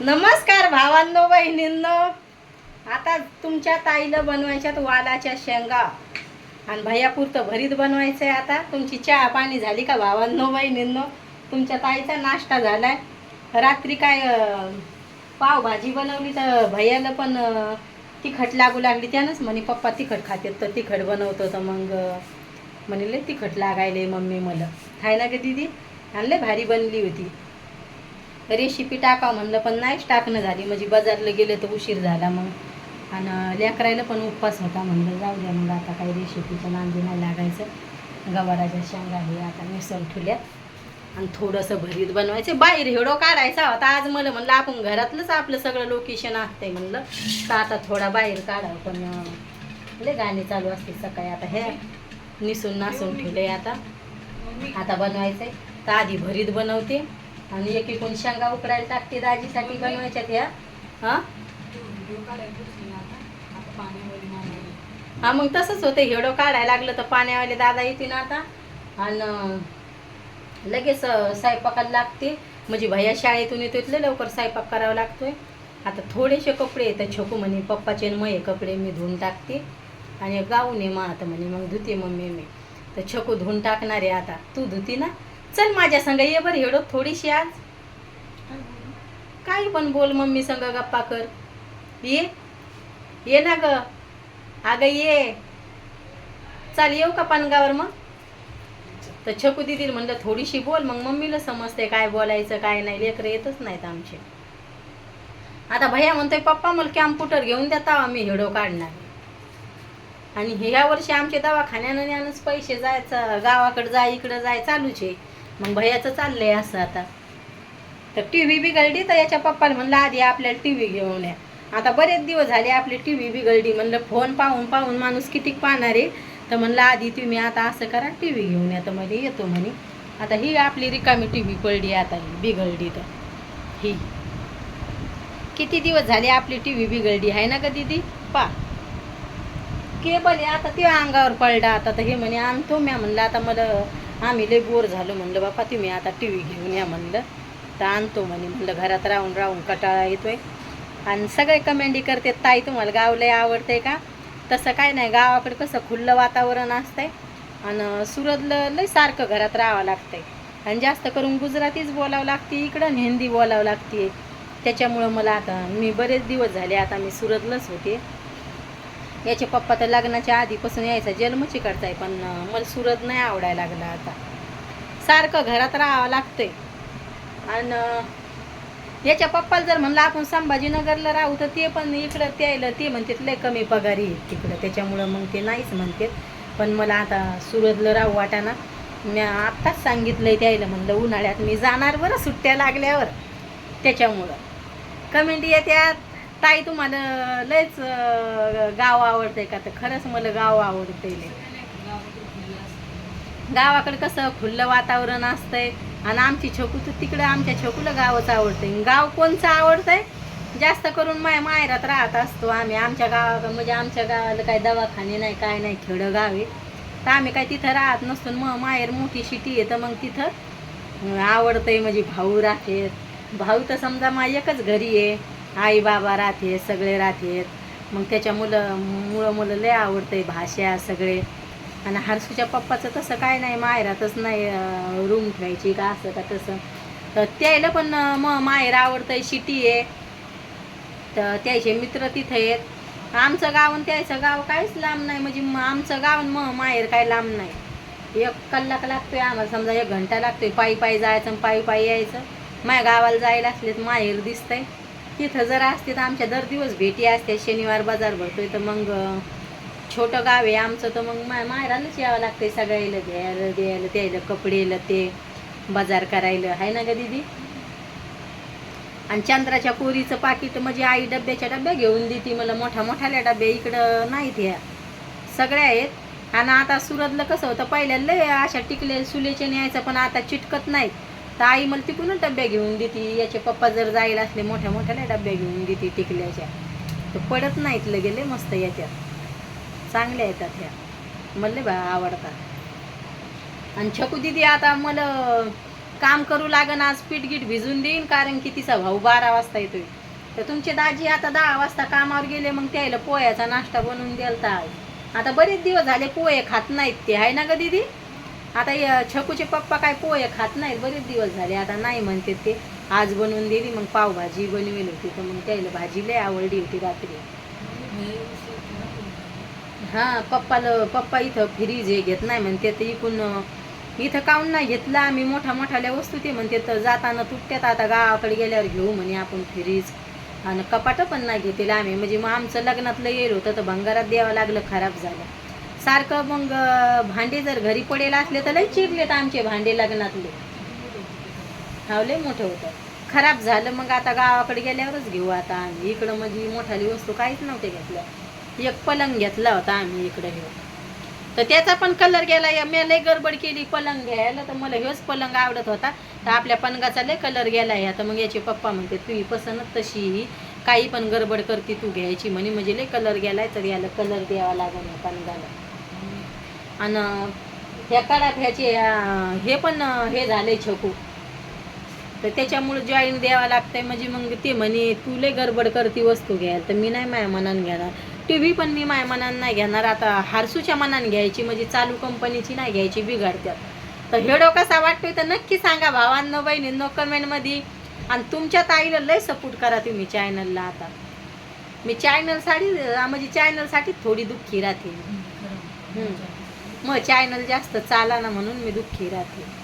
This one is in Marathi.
नमस्कार भावांनो बहिणींनो. आता तुमच्या ताईला बनवायच्यात वालाच्या शेंगा. आणि भैयापुरतं भरीत बनवायचं आहे आता. तुमची चहा पाणी झाली का भावांनो बहिणींनो? तुमच्या ताईचा नाश्ता झालाय. रात्री काय पावभाजी बनवली तर भैयाला पण तिखट लागू लागली. त्यानंच म्हणे पप्पा तिखट खाते. तर तिखट बनवतो तर मग म्हणले म्हणे तिखट लागायले मम्मी मला. हाय ना ग दीदी. आणि भारी बनली होती. रेसिपी टाकावं म्हणलं पण नाहीच टाकणं झाली. म्हणजे बाजारला गेलं तर उशीर झाला मग. आणि लेकरायला पण उपवास होता म्हणलं जाऊ द्या मग आता काही रेसिपीचं नांदी नाही लागायचं. गवाराच्या शेंगा हे आता मिसळ ठेवल्यात. आणि थोडंसं भरीत बनवायचं. बाहेर हेडो काढायचा होता. आज मला म्हणलं आपण घरातलंच आपलं सगळं लोकेशन असतंय म्हणलं. तर आता थोडा बाहेर काढावं. पण अं, लय चालू असते सकाळी. आता हे निसून नासून ठेवले आता. आता बनवायचंय. तर आधी भरीत बनवते. आणि एक एकूण शेंगा उकडायला टाकते दाजीसाठी बनवायच्या त्या. हा? हा मग तसंच होतं. हेडो काढायला लागलं तर पाण्यावाले दादा येते ना आता. आणि लगेच स्वयंपाकाला लागते. म्हणजे भैया शाळेतून येतो इथले लवकर स्वयंपाक करावा लागतोय. आता थोडेसे कपडे तर छोकू म्हणे पप्पाचे मये कपडे मी धुवून टाकते. आणि गाऊन ये मग आता म्हणे मग धुते मम्मी मी. तर छकू धुवून टाकणार आहे आता. तू धुती ना? चल माझ्या संग ये बरं हेडो थोडीशी आज. काही पण बोल मम्मी संग गप्पा कर. ये. ये ना ग. अगं ये. चाल येऊ का पानगावर मग? तर छकू दिदीला म्हणलं थोडीशी बोल मग मम्मीला समजते काय बोलायचं काय नाही. लेकरं येतच नाहीत आमचे. आता भैया म्हणतोय पप्पा मला कॅम्प्युटर घेऊन देता आम्ही हिडो काढणार आणि ह्या वर्षी आमचे दवाखान्यानं न्यानच पैसे जायचं गावाकडे जाय इकडं जाय चालूच आहे. मग भयाचं चाललंय असं आता. तर टी व्ही बिघडली तर याच्या पप्पाला म्हणलं आधी आपल्याला टी व्ही घेऊन या. आता बरेच दिवस झाले आपली टी व्ही बिघडली. म्हणलं फोन पाहून पाहून माणूस किती पाहणार आहे? तर म्हणलं आधी तुम्ही आता असं करा टी व्ही घेऊन या. तर मध्ये येतो म्हणे. आता ही आपली रिकामी टी व्ही पडली आता ही बिघडली तर. ही. किती दिवस झाले आपली टी व्ही बिघडली आहे ना का दीदी? पा केबल आहे आता ते अंगावर पडला आता. तर हे म्हणे आणतो म्या. म्हणलं आता मला आम्ही लय बोर झालो म्हणलं बापा तुम्ही आता टी व्ही घेऊन या म्हणलं. तर आणतो म्हणे म्हणलं घरात राहून राहून कटाळा येतोय. आणि सगळे कमेंडी करते ताई तुम्हाला गाव लय आवडतंय का? तसं काय नाही गावाकडे कसं खुल्लं वातावरण असतंय आणि सुरतलं लय सारखं घरात राहावं लागतंय. आणि जास्त करून गुजरातीच बोलावं लागते इकडं हिंदी बोलावं लागते. त्याच्यामुळं मला आता मी बरेच दिवस झाले आता मी सुरतलंच होते. याचे पप्पा तर लग्नाच्या आधीपासून यायचा जन्मची करताय पण मला सुरत नाही आवडायला लागला आता. सारखं घरात राहावं लागतंय. आणि याच्या पप्पाला जर म्हणलं आपण संभाजीनगरला राहू तर ते पण इकडं त्यायला ते म्हणतात लय कमी पगारी आहे तिकडं. त्याच्यामुळं मग ते नाहीच म्हणतात. पण मला आता सुरतला राहू वाटाना मी आत्ताच सांगितलंय त्यायला म्हणलं उन्हाळ्यात मी जाणार बरं सुट्ट्या लागल्यावर. त्याच्यामुळं. कमेंट येत्यात. ताई तुम्हाला लयच गाव आवडतंय का? तर खरंच मला गाव आवडते गावाकडे कसं खुल्लं वातावरण असतंय आणि आमची छोकू तर तिकडं आमच्या छोकूला गावच आवडते गाव कोणचं आवडतंय? जास्त करून माय माहेरात राहत असतो आम्ही. आमच्या गावा म्हणजे आमच्या गावाला काही दवाखाने नाही काय नाही खेडं गाव आहे तर आम्ही काय तिथं राहत नसतो. मग माहेर मोठी शिटी आहे तर मग तिथं आवडतंय म्हणजे भाऊ राहतेत भाऊ तर समजा मा एकच घरी आहे. आई बाबा राहते सगळे राहतेत. मग त्याच्या मुलं मुळं मुलं लय आवडतंय भाषा सगळे. आणि हर्षूच्या पप्पाचं तसं काय नाही माहेरातच नाही रूम ठेवायची का असं का तसं. तर त्याला पण अं, मग माहेर आवडतंय सिटी आहे. तर त्याचे मित्र तिथे आहेत. आमचं गाव आणि त्याचं गाव काहीच लांब नाही. म्हणजे आमचं गाव आणि मग माहेर काय लांब नाही. एक कलाक लागतोय आम्हाला. समजा एक घंटा लागतोय. पायी पायी जायचं आणि पायी पायी यायचं. माझ्या गावाला जायला असले तर माहेर दिसतंय. तिथं जर असते तर आमच्या दर दिवस भेटी असते. शनिवार बाजार भरतोय तर मग छोटं गाव आहे आमचं तर मग मा माहेरालाच यावं लागतंय सगळ्याला द्यायला द्यायला द्यायला कपडेला ते बाजार करायला. आहे ना ग दीदी? आणि चंद्राच्या पोरीचं पाकिट म्हणजे आई डब्याच्या डब्या घेऊन देते मला. मोठ्या मोठ्याल्या डब्या इकडं नाहीत ह्या. सगळ्या आहेत. आणि आता सुरतला कसं होतं पहिल्या लय अशा टिकले सुलेचे न्यायचं पण आता चिटकत नाहीत. तर आई मला तिकडून डब्या घेऊन देते. याचे पप्पा जर जायला असले मोठ्या मोठ्याला डब्या घेऊन देते टिकल्याच्या. तर पडत नाहीत गेले मस्त याच्यात चांगल्या येतात ह्या. मला बा आवडतात. आणि छकू दिदी आता मला काम करू लागन आज पीठ गीठ भिजून देईन कारण की तिचा भाऊ बारा वाजता येतोय. तर तुमचे दाजी आता दहा वाजता कामावर गेले मग त्याला पोह्याचा नाश्ता बनवून द्यालता आज. आता बरेच दिवस झाले पोहे खात नाहीत ते आहे ना ग दीदी? आता या छकूचे पप्पा काय पोहे खात नाहीत. बरेच दिवस झाले. आता नाही म्हणते ते. आज बनवून दिली मग पावभाजी बनवेल होती. तर मग त्याला भाजी लय आवडली होती रात्री. हा पप्पाला पप्पा इथं फ्रीज हे घेत नाही म्हणते. तर इकून इथं काऊन नाही घेतला? आम्ही मोठा मोठ्याल्या वस्तू ते म्हणते तर जाताना तुटत्यात. आता गावाकडे गेल्यावर घेऊ म्हणे आपण फ्रीज आणि कपाटं पण नाही घेतील आम्ही. म्हणजे मग आमचं लग्नातलं येईल होतं तर भंगारात द्यावं लागलं खराब झालं. सारखं मग भांडे जर घरी पडेल असले तर लई चिरलेत आमचे भांडे लग्नातले. हावले लय मोठं होतं. खराब झालं मग आता गावाकडे गेल्यावरच घेऊ आता आम्ही. इकडं म्हणजे मोठाली वस्तू काहीच नव्हते घेतल्या. एक पलंग घेतला होता आम्ही इकडं ह्यो तर त्याचा पण कलर गेला. या मी लय गडबड केली पलंग घ्यायला. तर मला ह्योच पलंग आवडत होता. तर आपल्या पलंगाचा लय कलर गेला आहे. आता मग याचे पप्पा म्हणते तुझी पसंत तशी ही. काही पण गडबड करते तू घ्यायची. म्हणे म्हणजे लय कलर गेलाय तर याला कलर द्यावा लागेल पलंगाला. आणि ह्या कडाफ्याचे हे पण हे झाले छकू. तर त्याच्यामुळे जॉईन द्यावं लागतंय म्हणजे मग ते म्हणे तू लय गडबड करते वस्तू घ्यायला. तर मी नाही माया मनानं घेणार. टी व्ही पण मी माया मनानं नाही घेणार. आता हारसूच्या मनानं घ्यायची म्हणजे चालू कंपनीची नाही घ्यायची बिघाडत्यात. तर हेडो कसा वाटतोय तर नक्की सांगा भावांनो बहिणींनो कमेंटमध्ये. आणि तुमच्या ताईला लय सपोर्ट करा तुम्ही चॅनलला आता. मी चॅनलसाठी म्हणजे चॅनलसाठी थोडी दुःखी राहते. मग चॅनल जास्त चाला ना म्हणून मी दुःखी राहते.